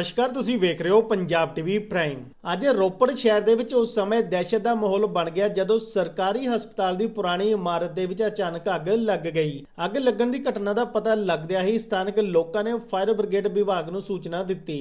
ਨਮਸਕਾਰ, ਤੁਸੀਂ ਵੇਖ ਰਹੇ ਹੋ ਪੰਜਾਬ ਟੀਵੀ ਪ੍ਰਾਈਮ ਅੱਜ ਰੋਪੜ ਸ਼ਹਿਰ ਦੇ ਵਿੱਚ ਉਸ ਸਮੇਂ ਦਹਿਸ਼ਤ ਦਾ ਮਾਹੌਲ ਬਣ ਗਿਆ ਜਦੋਂ ਸਰਕਾਰੀ ਹਸਪਤਾਲ ਦੀ ਪੁਰਾਣੀ ਇਮਾਰਤ ਦੇ ਵਿੱਚ ਅਚਾਨਕ ਅੱਗ ਲੱਗ ਗਈ। ਅੱਗ ਲੱਗਣ ਦੀ ਘਟਨਾ ਦਾ ਪਤਾ ਲੱਗਦਿਆਂ ਹੀ ਸਥਾਨਕ ਲੋਕਾਂ ਨੇ ਫਾਇਰ ਬ੍ਰਿਗੇਡ ਵਿਭਾਗ ਨੂੰ ਸੂਚਨਾ ਦਿੱਤੀ।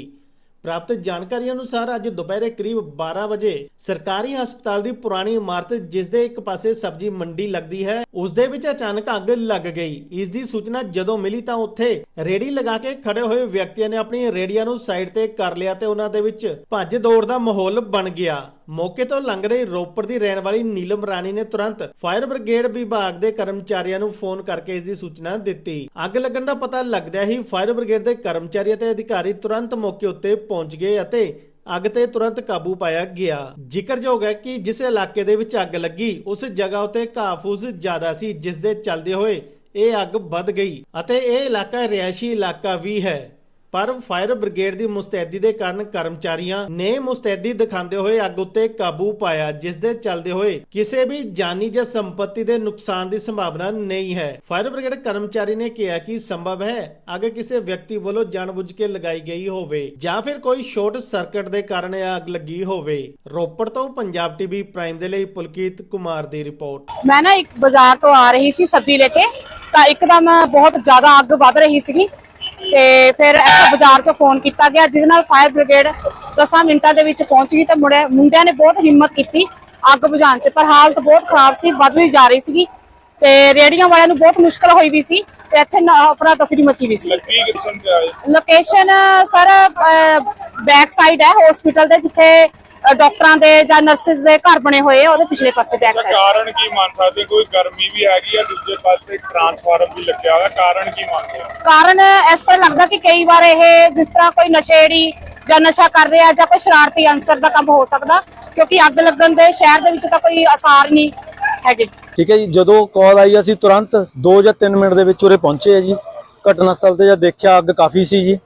ਪ੍ਰਾਪਤ ਜਾਣਕਾਰੀ ਅਨੁਸਾਰ ਅੱਜ ਦੁਪਹਿਰੇ ਕਰੀਬ 12 ਵਜੇ ਸਰਕਾਰੀ ਹਸਪਤਾਲ ਦੀ ਪੁਰਾਣੀ ਇਮਾਰਤ ਜਿਸ ਦੇ ਇੱਕ ਪਾਸੇ ਸਬਜ਼ੀ ਮੰਡੀ ਲੱਗਦੀ ਹੈ ਉਸ ਦੇ ਵਿੱਚ ਅਚਾਨਕ ਅੱਗ ਲੱਗ ਗਈ। ਇਸ ਦੀ ਸੂਚਨਾ ਜਦੋਂ ਮਿਲੀ ਤਾਂ ਉੱਥੇ ਰੇੜੀ ਲਗਾ ਕੇ ਖੜੇ ਹੋਏ ਵਿਅਕਤੀਆਂ ਨੇ ਆਪਣੀ ਰੇੜੀਆਂ ਨੂੰ ਸਾਈਡ ਤੇ ਕਰ ਲਿਆ ਤੇ ਉਹਨਾਂ ਦੇ ਵਿੱਚ ਭੱਜ ਦੌੜ ਦਾ ਮਾਹੌਲ ਬਣ ਗਿਆ। ਮੌਕੇ ਤੋਂ ਲੰਘ ਰਹੀ ਰੋਪੜ ਦੀ ਰਹਿਣ ਵਾਲੀ ਨੀਲਮ ਰਾਣੀ ਨੇ ਤੁਰੰਤ ਫਾਇਰ ਬ੍ਰਿਗੇਡ ਵਿਭਾਗ ਦੇ ਕਰਮਚਾਰੀਆਂ ਨੂੰ ਫੋਨ ਕਰਕੇ ਇਸ ਦੀ ਸੂਚਨਾ ਦਿੱਤੀ। ਅੱਗ ਲੱਗਣ ਦਾ ਪਤਾ ਲੱਗਦਿਆਂ ਹੀ ਫਾਇਰ ਬ੍ਰਿਗੇਡ ਦੇ ਕਰਮਚਾਰੀ ਅਤੇ ਅਧਿਕਾਰੀ ਤੁਰੰਤ ਮੌਕੇ ਉੱਤੇ ਪਹੁੰਚ ਗਏ ਅਤੇ ਅੱਗ ਤੇ ਤੁਰੰਤ ਕਾਬੂ ਪਾਇਆ ਗਿਆ। ਜ਼ਿਕਰਯੋਗ ਹੈ ਕਿ ਜਿਸ ਇਲਾਕੇ ਦੇ ਵਿੱਚ ਅੱਗ ਲੱਗੀ, ਉਸ ਜਗ੍ਹਾ ਉੱਤੇ ਘਾਹ-ਫੂਸ ਜ਼ਿਆਦਾ ਸੀ, ਜਿਸ ਦੇ ਚੱਲਦੇ ਹੋਏ ਇਹ ਅੱਗ ਵੱਧ ਗਈ ਅਤੇ ਇਹ ਇਲਾਕਾ ਰਿਹਾਇਸ਼ੀ ਇਲਾਕਾ ਵੀ ਹੈ। ਪਰ ਫਾਇਰ ਬ੍ਰਿਗੇਡ ਦੀ ਮੁਸਤੈਦੀ ਦੇ ਕਾਰਨ ਕਰਮਚਾਰੀਆਂ ਨੇ ਮੁਸਤੈਦੀ ਦਿਖਾਉਂਦੇ ਹੋਏ ਅੱਗ ਉੱਤੇ ਕਾਬੂ ਪਾਇਆ, ਜਿਸ ਦੇ ਚੱਲਦੇ ਹੋਏ ਕਿਸੇ ਵੀ ਜਾਨੀ ਜਾਂ ਸੰਪત્ਤੀ ਦੇ ਨੁਕਸਾਨ ਦੀ ਸੰਭਾਵਨਾ ਨਹੀਂ ਹੈ। ਫਾਇਰ ਬ੍ਰਿਗੇਡ ਕਰਮਚਾਰੀ ਨੇ ਕਿਹਾ ਕਿ ਸੰਭਵ ਹੈ ਅੱਗ ਕਿਸੇ ਵਿਅਕਤੀ ਵੱਲੋਂ ਜਾਣਬੁੱਝ ਕੇ ਲਗਾਈ ਗਈ ਹੋਵੇ ਜਾਂ ਫਿਰ ਕੋਈ ਸ਼ਾਰਟ ਸਰਕਟ ਦੇ ਕਾਰਨ ਇਹ ਅੱਗ ਲੱਗੀ ਹੋਵੇ। ਰੋਪੜ ਤੋਂ ਪੰਜਾਬ ਟੀਵੀ ਪ੍ਰਾਈਮ ਦੇ ਲਈ ਪੁਲਕੀਤ ਕੁਮਾਰ ਦੀ ਰਿਪੋਰਟ। ਮੈਂ ਨਾ ਇੱਕ ਬਾਜ਼ਾਰ ਤੋਂ ਆ ਰਹੀ ਸੀ ਸਬਜ਼ੀ ਲੈ ਕੇ, ਤਾਂ ਇੱਕਦਮ ਬਹੁਤ ਜ਼ਿਆਦਾ ਅੱਗ ਵੱਧ ਰਹੀ ਸੀਗੀ। ਤੇ ਫਿਰ ਇੱਥੇ ਬਾਜ਼ਾਰ 'ਚੋਂ ਫੋਨ ਕੀਤਾ ਗਿਆ ਜਿਹਦੇ ਨਾਲ ਫਾਇਰ ਬ੍ਰਿਗੇਡ 10 ਮਿੰਟਾਂ ਦੇ ਵਿੱਚ ਪਹੁੰਚ ਗਈ ਤੇ ਮੁੰਡੇ ਮੁੰਡਿਆਂ ਨੇ ਬਹੁਤ ਹਿੰਮਤ ਕੀਤੀ ਅੱਗ ਬੁਝਾਉਣ 'ਚ ਪਰ ਹਾਲਤ ਬਹੁਤ ਖਰਾਬ ਸੀ ਵੱਧਦੀ ਜਾ ਰਹੀ ਸੀਗੀ ਤੇ ਰੇੜੀਆਂ ਵਾਲਿਆਂ ਨੂੰ ਬਹੁਤ ਮੁਸ਼ਕਲ ਹੋਈ ਵੀ ਸੀ ਤੇ ਇੱਥੇ ਅਫਰਾ ਤਫਰੀ ਮਚੀ ਵੀ ਸੀ। ਲੋਕੇਸ਼ਨ ਸਰ ਬੈਕ ਸਾਈਡ ਹੈ ਹਸਪੀਟਲ ਦੇ ਜਿੱਥੇ ਡਾਕਟਰਾਂ ਦੇ ਜਾਂ ਨਰਸਿਸ ਦੇ ਘਰ ਬਣੇ ਹੋਏ ਆ ਉਹਦੇ ਪਿਛਲੇ ਪਾਸੇ ਬੈਕ ਸਾਈਡ ਕਾਰਨ ਕੀ ਮੰਨ ਸਕਦੇ ਕੋਈ ਗਰਮੀ ਵੀ ਹੈਗੀ ਆ ਦੂਜੇ ਪਾਸੇ ਟਰਾਂਸਫਾਰਮ ਵੀ ਲੱਗਿਆ ਹੋਇਆ ਕਾਰਨ ਕੀ ਮੰਨਦੇ ਹੋ? ਕਾਰਨ ਇਸ ਤਰ੍ਹਾਂ ਲੱਗਦਾ ਕਿ ਕਈ ਵਾਰ ਇਹ ਜਿਸ ਤਰ੍ਹਾਂ ਕੋਈ ਨਸ਼ੇੜੀ ਜਾਂ ਨਸ਼ਾ ਕਰ ਰਿਹਾ ਜਾਂ ਕੋਈ ਸ਼ਰਾਰਤੀ ਅਨਸਰ ਦਾ ਕੰਮ ਹੋ ਸਕਦਾ ਕਿਉਂਕਿ ਅੱਗ ਲੱਗਣ ਦੇ ਸ਼ਹਿਰ ਦੇ ਵਿੱਚ ਤਾਂ ਕੋਈ ਅਸਾਰ ਨਹੀਂ ਹੈਗੇ। ਠੀਕ ਹੈ ਜੀ ਜਦੋਂ ਕਾਲ ਆਈ ਅਸੀਂ ਤੁਰੰਤ 2 ਜਾਂ 3 ਮਿੰਟ ਦੇ ਵਿੱਚ ਉਰੇ ਪਹੁੰਚੇ ਆ ਜੀ। ਘਟਨਾ ਸਥਲ ਤੇ ਜਦ ਦੇਖਿਆ ਅੱਗ ਕਾਫੀ ਸੀ ਜੀ।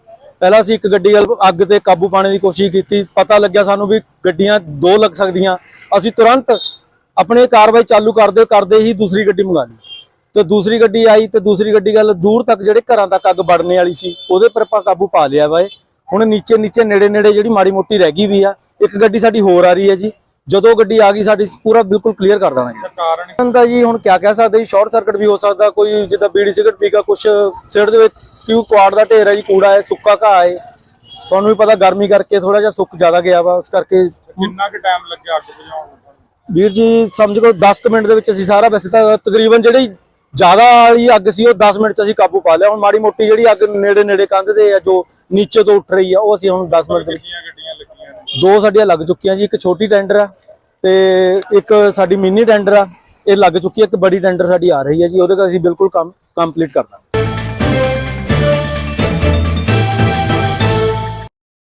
ਪਹਿਲਾਂ ਅਸੀਂ ਇੱਕ ਗੱਡੀ ਵੱਲ ਅੱਗ ਤੇ ਕਾਬੂ ਪਾਉਣ ਦੀ ਕੋਸ਼ਿਸ਼ ਕੀਤੀ। ਪਤਾ ਲੱਗਿਆ ਸਾਨੂੰ ਵੀ ਗੱਡੀਆਂ ਦੋ ਲੱਗ ਸਕਦੀਆਂ। ਅਸੀਂ ਤੁਰੰਤ ਆਪਣੇ ਕਾਰਵਾਈ ਚਾਲੂ ਕਰਦੇ ਕਰਦੇ ਹੀ ਦੂਸਰੀ ਗੱਡੀ ਮੰਗਾ ਲਈ। ਤੇ ਦੂਸਰੀ ਗੱਡੀ ਆਈ ਤੇ ਦੂਸਰੀ ਗੱਡੀ ਗੱਲ ਦੂਰ ਤੱਕ ਜਿਹੜੇ ਘਰਾਂ ਤੱਕ ਅੱਗ ਵੜਨੇ ਵਾਲੀ ਸੀ, ਉਹਦੇ ਪਰ ਆਪਾਂ ਕਾਬੂ ਪਾ ਲਿਆ ਵਾ ਇਹ। ਹੁਣ ਨੀਚੇ ਨੀਚੇ ਨੇੜੇ ਨੇੜੇ ਜਿਹੜੀ ਮਾੜੀ ਮੋਟੀ ਰਹਿ ਗਈ ਵੀ ਆ, ਇੱਕ ਗੱਡੀ ਸਾਡੀ ਹੋਰ ਆ ਰਹੀ ਹੈ ਜੀ। ਜਦੋਂ ਗੱਡੀ ਆ ਗਈ ਸਾਡੀ ਪੂਰਾ ਬਿਲਕੁਲ ਕਲੀਅਰ ਕਰ ਦੇਣਾ ਜੀ। ਕਾਰਨ ਹੁੰਦਾ ਜੀ ਹੁਣ ਕਿਆ ਕਹਿ ਸਕਦੇ ਜੀ ਸ਼ਾਰਟ ਸਰਕਟ ਵੀ ਹੋ ਸਕਦਾ ਕੋਈ ਜਿੱਦਾਂ ਬੀੜੀ ਸਿਗਰਟ ਪੀ ਕੇ ਕੁਛ ਸਿਰ ਦੇ ਵਿੱਚ ਕਿਉਂ ਕੁਆੜ ਦਾ ਢੇਰ ਹੈ ਜੀ ਕੂੜਾ ਹੈ ਸੁੱਕਾ ਘਾਹ ਹੈ। ਤੁਹਾਨੂੰ ਵੀ ਪਤਾ ਗਰਮੀ ਕਰਕੇ ਥੋੜਾ ਜਿਹਾ ਸੁੱਕ ਜ਼ਿਆਦਾ ਗਿਆ ਵਾ ਉਸ ਕਰਕੇ ਕਿੰਨਾ ਕੁ ਟਾਈਮ ਲੱਗਿਆ ਅੱਗ ਬੁਝਾਉਣ ਨੂੰ ਵੀਰ ਜੀ ਸਮਝ ਲਓ 10 ਕੁ ਮਿੰਟ ਦੇ ਵਿੱਚ ਅਸੀਂ ਸਾਰਾ ਵੈਸੇ ਤਾਂ ਤਕਰੀਬਨ ਜਿਹੜੀ ਜ਼ਿਆਦਾ ਵਾਲੀ ਅੱਗ ਸੀ ਉਹ 10 ਮਿੰਟ ਚ ਅਸੀਂ ਕਾਬੂ ਪਾ ਲਿਆ। ਹੁਣ ਮਾੜੀ ਮੋਟੀ ਜਿਹੜੀ ਅੱਗ ਨੇੜੇ ਨੇੜੇ ਕੰਧ ਤੇ ਆ ਜੋ ਨੀਚੇ ਤੋਂ ਉੱਠ ਰਹੀ ਆ ਉਹ ਅਸੀਂ ਹੁਣ 10 ਮਿੰਟ ਦੇ ਵਿੱਚ ਕਿੰਨੀਆਂ ਗੱਡੀਆਂ ਲੱਗੀਆਂ ਨੇ ਦੋ ਸਾਡੀਆਂ ਲੱਗ ਚੁੱਕੀਆਂ ਜੀ, ਇੱਕ ਛੋਟੀ ਟੈਂਡਰ ਆ ਤੇ ਇੱਕ ਸਾਡੀ ਮਿੰਨੀ ਟੈਂਡਰ ਆ। ਇਹ ਲੱਗ ਚੁੱਕੀ ਹੈ ਇੱਕ ਬੜੀ ਟੈਂਡਰ ਸਾਡੀ ਆ ਰਹੀ ਹੈ ਜੀ, ਉਹਦੇ ਦਾ ਅਸੀਂ ਬਿਲਕੁਲ ਕੰਮ ਕੰਪਲੀਟ ਕਰਨਾ